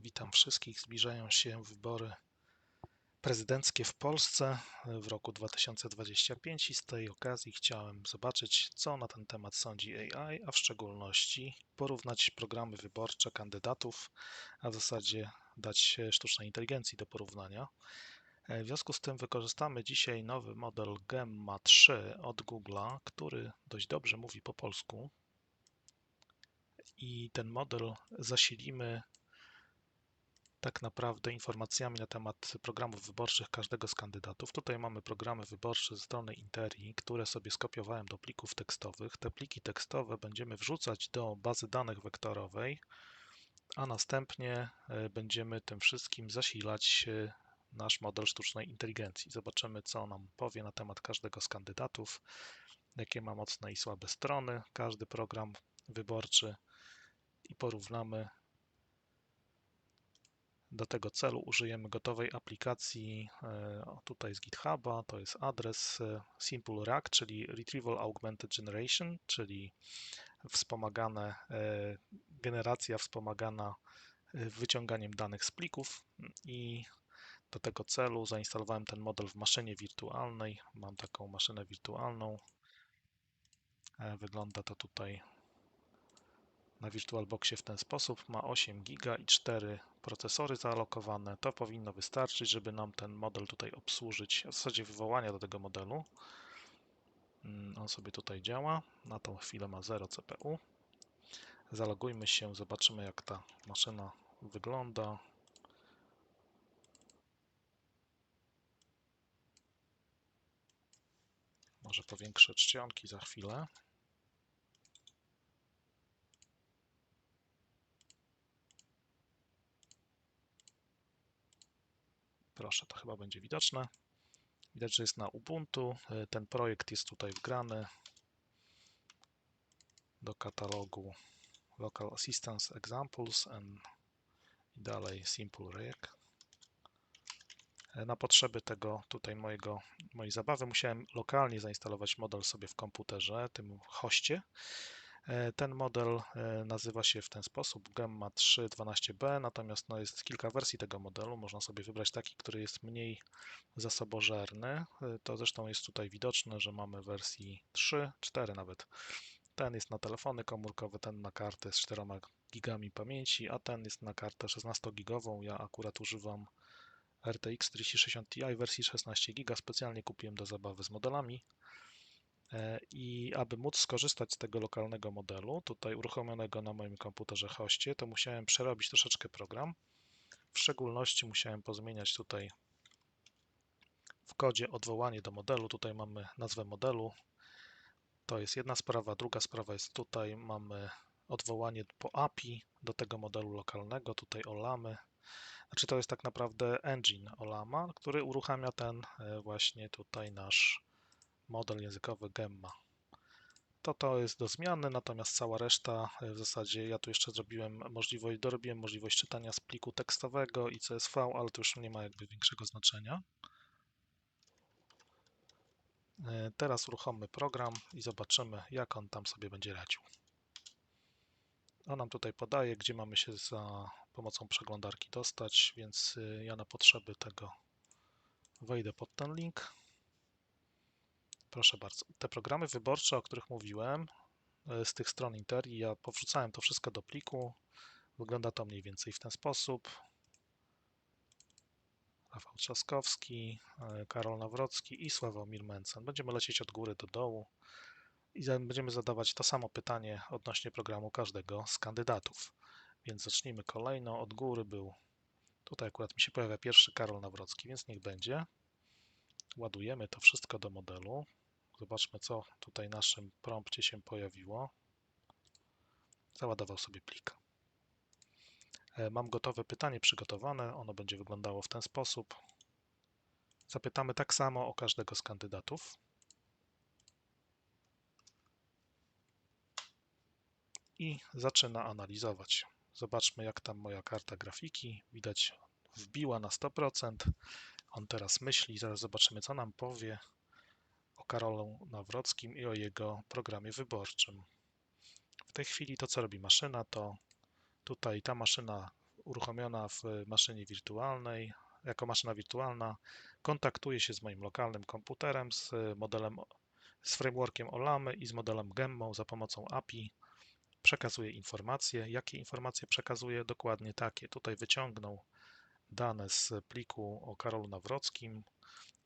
Witam wszystkich. Zbliżają się wybory prezydenckie w Polsce w roku 2025 i z tej okazji chciałem zobaczyć, co na ten temat sądzi AI, a w szczególności porównać programy wyborcze kandydatów, a w zasadzie dać sztucznej inteligencji do porównania. W związku z tym wykorzystamy dzisiaj nowy model Gemma 3 od Google'a, który dość dobrze mówi po polsku. I ten model zasilimy tak naprawdę informacjami na temat programów wyborczych każdego z kandydatów. Tutaj mamy programy wyborcze ze strony Interi, które sobie skopiowałem do plików tekstowych. Te pliki tekstowe będziemy wrzucać do bazy danych wektorowej, a następnie e, będziemy tym wszystkim zasilać e, nasz model sztucznej inteligencji. Zobaczymy, co nam powie na temat każdego z kandydatów, jakie ma mocne i słabe strony każdy program wyborczy i porównamy do tego celu użyjemy gotowej aplikacji e, tutaj z GitHuba, to jest adres e, Simple Rack, czyli Retrieval Augmented Generation, czyli wspomagane, e, generacja wspomagana wyciąganiem danych z plików i do tego celu zainstalowałem ten model w maszynie wirtualnej. Mam taką maszynę wirtualną. Wygląda to tutaj na VirtualBoxie w ten sposób. Ma 8 GB i 4 procesory zaalokowane. To powinno wystarczyć, żeby nam ten model tutaj obsłużyć, w zasadzie wywołania do tego modelu. Mm, on sobie tutaj działa. Na tą chwilę ma 0 CPU. Zalogujmy się, zobaczymy jak ta maszyna wygląda. Może powiększę czcionki za chwilę. Proszę, to chyba będzie widoczne. Widać, że jest na Ubuntu. E, ten projekt jest tutaj wgrany do katalogu Local Assistance Examples and i dalej Simple Rig. E, na potrzeby tego tutaj mojego, mojej zabawy musiałem lokalnie zainstalować model sobie w komputerze, tym hoście. E, ten model e, nazywa się w ten sposób Gemma 312B, natomiast no, jest kilka wersji tego modelu. Można sobie wybrać taki, który jest mniej zasobożerny. E, to zresztą jest tutaj widoczne, że mamy wersji 3, 4 nawet. Ten jest na telefony komórkowe, ten na kartę z 4 gigami pamięci, a ten jest na kartę 16 gigową. Ja akurat używam RTX 4060 Ti wersji 16 giga. Specjalnie kupiłem do zabawy z modelami. E, I aby móc skorzystać z tego lokalnego modelu, tutaj uruchomionego na moim komputerze hoście, to musiałem przerobić troszeczkę program. W szczególności musiałem pozmieniać tutaj w kodzie odwołanie do modelu. Tutaj mamy nazwę modelu. To jest jedna sprawa. Druga sprawa jest tutaj mamy odwołanie po API do tego modelu lokalnego. Tutaj OLAMy. Znaczy to jest tak naprawdę engine OLAMA, który uruchamia ten e, właśnie tutaj nasz model językowy Gemma. To to jest do zmiany, natomiast cała reszta e, w zasadzie ja tu jeszcze zrobiłem możliwość, dorobiłem możliwość czytania z pliku tekstowego i CSV, ale to już nie ma jakby większego znaczenia. E, teraz uruchommy program i zobaczymy, jak on tam sobie będzie radził. On nam tutaj podaje, gdzie mamy się za pomocą przeglądarki dostać, więc e, ja na potrzeby tego wejdę pod ten link. Proszę bardzo. Te programy wyborcze, o których mówiłem, e, z tych stron Interi, ja powrzucałem to wszystko do pliku. Wygląda to mniej więcej w ten sposób. Rafał Trzaskowski, e, Karol Nawrocki i Sławomir Mencen. Będziemy lecieć od góry do dołu i będziemy zadawać to samo pytanie odnośnie programu każdego z kandydatów. Więc zacznijmy kolejno. Od góry był, tutaj akurat mi się pojawia pierwszy Karol Nawrocki, więc niech będzie. Ładujemy to wszystko do modelu. Zobaczmy, co tutaj naszym prompcie się pojawiło. Załadował sobie plik. E, mam gotowe pytanie przygotowane. Ono będzie wyglądało w ten sposób. Zapytamy tak samo o każdego z kandydatów. I zaczyna analizować. Zobaczmy, jak tam moja karta grafiki. Widać, wbiła na 100%. On teraz myśli, zaraz zobaczymy, co nam powie Karolu Nawrockim i o jego programie wyborczym. W tej chwili to, co robi maszyna, to tutaj ta maszyna uruchomiona w maszynie wirtualnej, jako maszyna wirtualna, kontaktuje się z moim lokalnym komputerem, z modelem, z frameworkiem Olamy i z modelem Gemmą za pomocą API. Przekazuje informacje. Jakie informacje przekazuje? Dokładnie takie. Tutaj wyciągnął dane z pliku o Karolu Nawrockim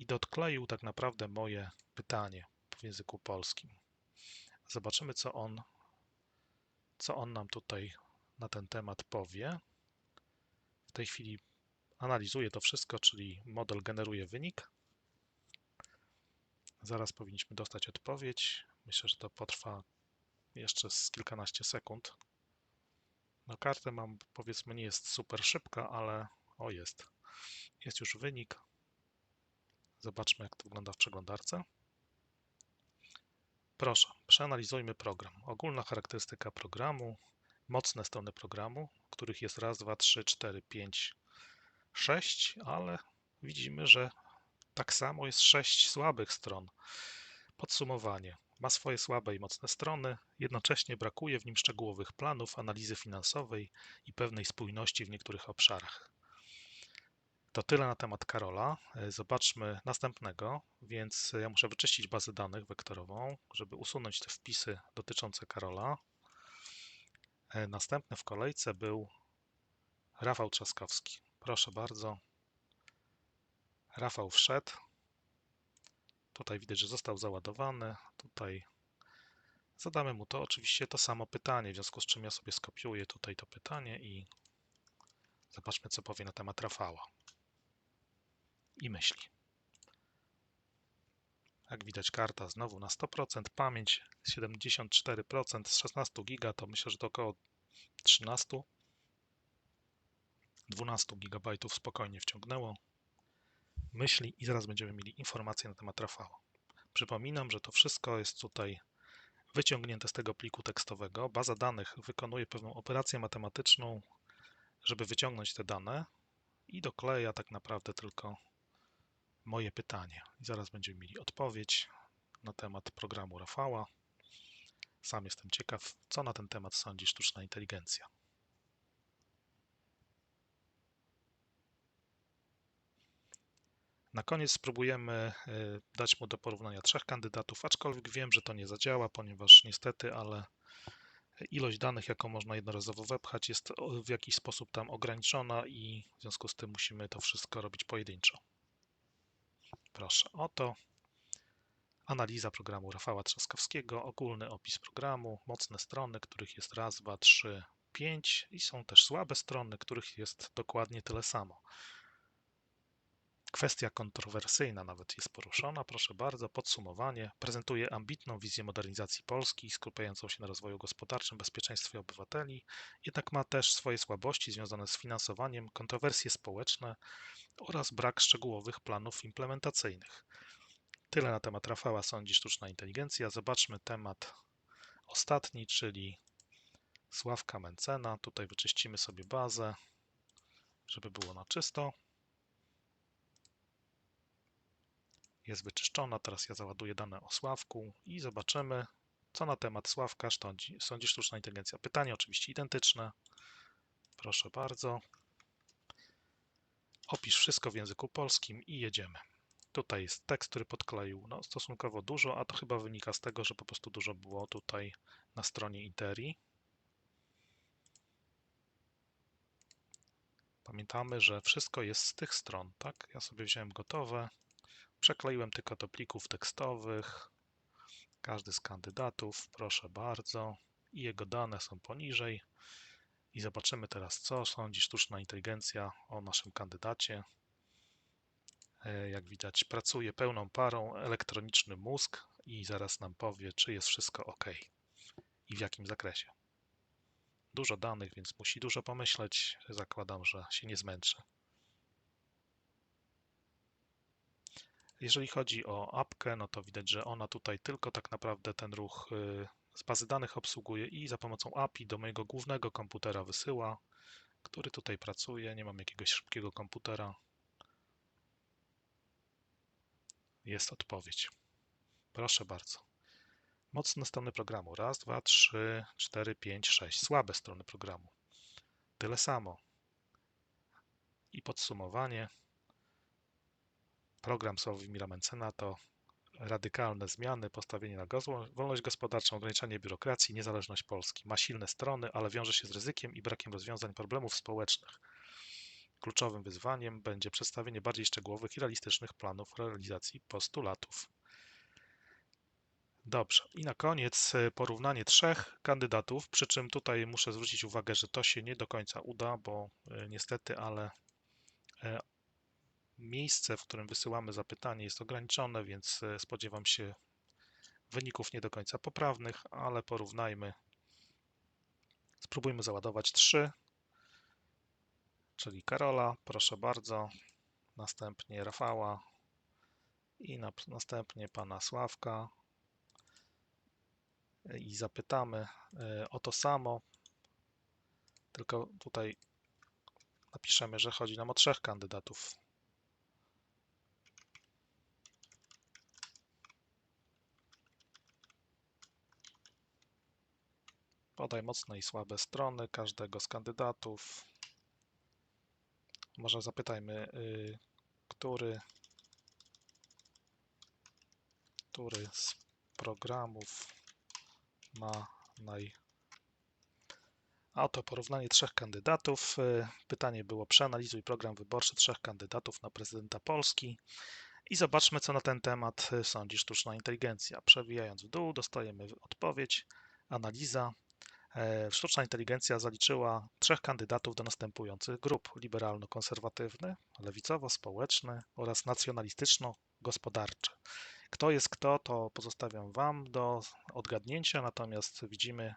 i dotkleił tak naprawdę moje pytanie w języku polskim. Zobaczymy, co on, co on nam tutaj na ten temat powie. W tej chwili analizuje to wszystko, czyli model generuje wynik. Zaraz powinniśmy dostać odpowiedź. Myślę, że to potrwa jeszcze z kilkanaście sekund. No kartę mam, powiedzmy, nie jest super szybka, ale o jest. Jest już wynik. Zobaczmy, jak to wygląda w przeglądarce. Proszę, przeanalizujmy program. Ogólna charakterystyka programu, mocne strony programu, których jest raz, dwa, trzy, cztery, pięć, sześć, ale widzimy, że tak samo jest sześć słabych stron. Podsumowanie. Ma swoje słabe i mocne strony, jednocześnie brakuje w nim szczegółowych planów, analizy finansowej i pewnej spójności w niektórych obszarach. To tyle na temat Karola. E, zobaczmy następnego, więc ja muszę wyczyścić bazę danych wektorową, żeby usunąć te wpisy dotyczące Karola. E, następny w kolejce był Rafał Trzaskowski. Proszę bardzo. Rafał wszedł. Tutaj widać, że został załadowany. Tutaj zadamy mu to oczywiście to samo pytanie, w związku z czym ja sobie skopiuję tutaj to pytanie i zobaczmy, co powie na temat Rafała i myśli. Jak widać karta znowu na 100%, pamięć 74% z 16 giga to myślę, że to około 13 12 GB spokojnie wciągnęło myśli i zaraz będziemy mieli informacje na temat Rafała. Przypominam, że to wszystko jest tutaj wyciągnięte z tego pliku tekstowego. Baza danych wykonuje pewną operację matematyczną, żeby wyciągnąć te dane i dokleja tak naprawdę tylko moje pytanie. I zaraz będziemy mieli odpowiedź na temat programu Rafała. Sam jestem ciekaw, co na ten temat sądzi sztuczna inteligencja. Na koniec spróbujemy e, dać mu do porównania trzech kandydatów, aczkolwiek wiem, że to nie zadziała, ponieważ niestety, ale ilość danych, jaką można jednorazowo wepchać, jest w jakiś sposób tam ograniczona i w związku z tym musimy to wszystko robić pojedynczo. Proszę, oto analiza programu Rafała Trzaskowskiego, ogólny opis programu, mocne strony, których jest raz, dwa, trzy, pięć i są też słabe strony, których jest dokładnie tyle samo. Kwestia kontrowersyjna nawet jest poruszona. Proszę bardzo, podsumowanie. Prezentuje ambitną wizję modernizacji Polski, skupiającą się na rozwoju gospodarczym, bezpieczeństwie obywateli, jednak ma też swoje słabości związane z finansowaniem, kontrowersje społeczne oraz brak szczegółowych planów implementacyjnych. Tyle na temat Rafała sądzi sztuczna inteligencja. Zobaczmy temat ostatni, czyli Sławka Mencena. Tutaj wyczyścimy sobie bazę, żeby było na czysto. Jest wyczyszczona. Teraz ja załaduję dane o Sławku i zobaczymy, co na temat Sławka sądzi, sądzi sztuczna inteligencja. Pytanie oczywiście identyczne. Proszę bardzo. Opisz wszystko w języku polskim i jedziemy. Tutaj jest tekst, który podkleił no, stosunkowo dużo, a to chyba wynika z tego, że po prostu dużo było tutaj na stronie Interi. Pamiętamy, że wszystko jest z tych stron, tak? Ja sobie wziąłem gotowe. Przekleiłem tylko do plików tekstowych. Każdy z kandydatów, proszę bardzo. I jego dane są poniżej. I zobaczymy teraz, co sądzi sztuczna inteligencja o naszym kandydacie. E, jak widać, pracuje pełną parą elektroniczny mózg i zaraz nam powie, czy jest wszystko ok i w jakim zakresie. Dużo danych, więc musi dużo pomyśleć. Zakładam, że się nie zmęczy. Jeżeli chodzi o apkę, no to widać, że ona tutaj tylko tak naprawdę ten ruch y, z bazy danych obsługuje i za pomocą API do mojego głównego komputera wysyła, który tutaj pracuje. Nie mam jakiegoś szybkiego komputera. Jest odpowiedź. Proszę bardzo. Mocne strony programu. Raz, dwa, trzy, cztery, pięć, sześć. Słabe strony programu. Tyle samo. I podsumowanie. Program Sławomira Mencena to radykalne zmiany, postawienie na wolność gospodarczą, ograniczanie biurokracji, niezależność Polski. Ma silne strony, ale wiąże się z ryzykiem i brakiem rozwiązań problemów społecznych. Kluczowym wyzwaniem będzie przedstawienie bardziej szczegółowych i realistycznych planów realizacji postulatów. Dobrze. I na koniec e, porównanie trzech kandydatów, przy czym tutaj muszę zwrócić uwagę, że to się nie do końca uda, bo e, niestety, ale e, miejsce, w którym wysyłamy zapytanie jest ograniczone, więc e, spodziewam się wyników nie do końca poprawnych, ale porównajmy. Spróbujmy załadować trzy, czyli Karola, proszę bardzo, następnie Rafała i na, następnie pana Sławka i zapytamy e, o to samo, tylko tutaj napiszemy, że chodzi nam o trzech kandydatów. Podaj mocne i słabe strony każdego z kandydatów. Może zapytajmy, y, który, który z programów ma naj. A oto porównanie trzech kandydatów. Y, Pytanie było: przeanalizuj program wyborczy trzech kandydatów na prezydenta Polski i zobaczmy, co na ten temat y, sądzi sztuczna inteligencja. Przewijając w dół, dostajemy odpowiedź, analiza. E, Sztuczna inteligencja zaliczyła trzech kandydatów do następujących grup: liberalno-konserwatywny, lewicowo-społeczny oraz nacjonalistyczno-gospodarczy. Kto jest kto, to pozostawiam Wam do odgadnięcia, natomiast widzimy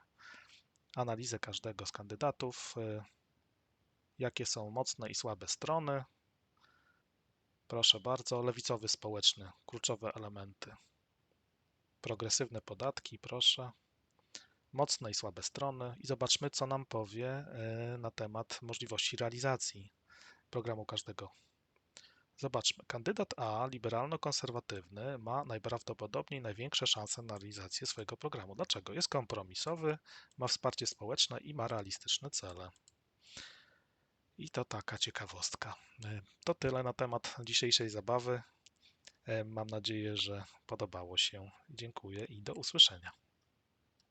analizę każdego z kandydatów, y, jakie są mocne i słabe strony. Proszę bardzo, lewicowy społeczny, kluczowe elementy. Progresywne podatki, proszę. Mocne i słabe strony i zobaczmy, co nam powie y, na temat możliwości realizacji programu każdego. Zobaczmy. Kandydat A, liberalno-konserwatywny, ma najprawdopodobniej największe szanse na realizację swojego programu. Dlaczego? Jest kompromisowy, ma wsparcie społeczne i ma realistyczne cele. I to taka ciekawostka. Y, To tyle na temat dzisiejszej zabawy. Y, Mam nadzieję, że podobało się. Dziękuję i do usłyszenia.